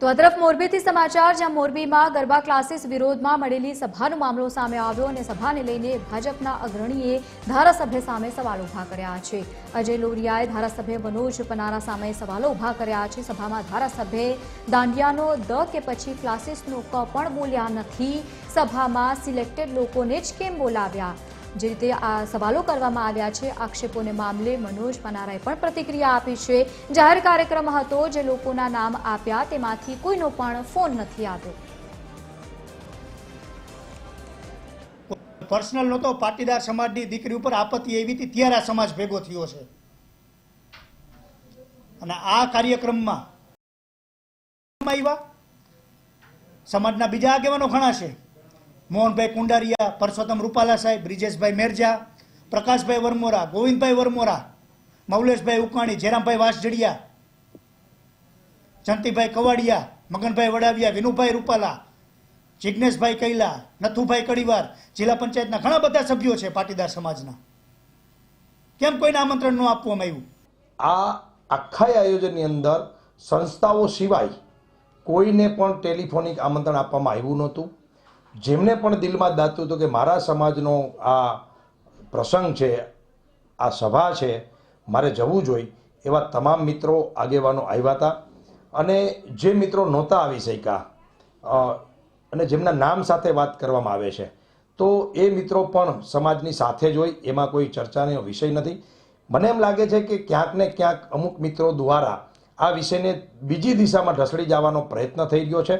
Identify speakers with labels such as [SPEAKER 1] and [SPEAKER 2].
[SPEAKER 1] તો આ તરફ મોરબીથી સમાચાર, જ્યાં મોરબીમાં ગરબા ક્લાસીસ વિરોધમાં મળેલી સભાનો મામલો સામે આવ્યો અને સભાને લઈને ભાજપના અગ્રણીએ ધારાસભ્ય સામે સવાલ ઊભા કર્યા છે. અજય લોરિયાએ ધારાસભ્ય મનોજ પનારા સામે સવાલો ઊભા કર્યા છે. સભામાં ધારાસભ્યે દાંડિયાનો દ કે પછી ક્લાસીસનો ક પણ બોલ્યા નથી. સભામાં સિલેક્ટેડ લોકોને જ કેમ બોલાવ્યા? જે રીતે આ સવાલો કરવામાં આવ્યા છે, આક્ષેપોને મામલે મનોજ પનારાએ પણ પ્રતિક્રિયા આપી છે. જાહેર કાર્યક્રમ હતો, જે લોકોના નામ આપ્યા, તેમાંથી કોઈનો પણ ફોન નથી આવ્યો.
[SPEAKER 2] પર્સનલ નહોતો, પાટીદાર સમાજની દીકરી ઉપર આપત્તિ એવી હતી, ત્યારે આ સમાજ ભેગો થયો છે. અને આ કાર્યક્રમમાં આવ્યા. સમાજના બીજા આગેવાનો ઘણા છે. મોહનભાઈ કુંડારિયા, પરસોત્તમ રૂપાલા સાહેબ, બ્રિજેશભાઈ મેરજા, પ્રકાશભાઈ વરમોરા, ગોવિંદભાઈ વરમોરા, મૌલેશભાઈ ઉકાણી જેરામભાઈ વાસજડિયા, જંતીભાઈ કવાડિયા, મગનભાઈ વડાવિયા, વિનુભાઈ રૂપાલા જિજ્ઞેશભાઈ કૈલા, નથુભાઈ કડીવાર, જિલ્લા પંચાયતના ઘણા બધા સભ્યો છે પાટીદાર સમાજના. કેમ કોઈને આમંત્રણ ન આપવામાં આવ્યું
[SPEAKER 3] આ આખા આયોજનની અંદર સંસ્થાઓ સિવાય કોઈને પણ ટેલિફોનિક આમંત્રણ આપવામાં આવ્યું નહોતું. જેમને પણ દિલમાં દાતું હતું કે મારા સમાજનો આ પ્રસંગ છે, આ સભા છે, મારે જવું જોઈએ એવા તમામ મિત્રો આગેવાનો આવ્યા હતા. અને જે મિત્રો નહોતા આવી શક્યા અને જેમના નામ સાથે વાત કરવામાં આવે છે, તો એ મિત્રો પણ સમાજની સાથે જ હોય, એમાં કોઈ ચર્ચાનો વિષય નથી. મને એમ લાગે છે કે ક્યાંક ને ક્યાંક અમુક મિત્રો દ્વારા આ વિષયને બીજી દિશામાં ઢસડી જવાનો પ્રયત્ન થઈ ગયો છે.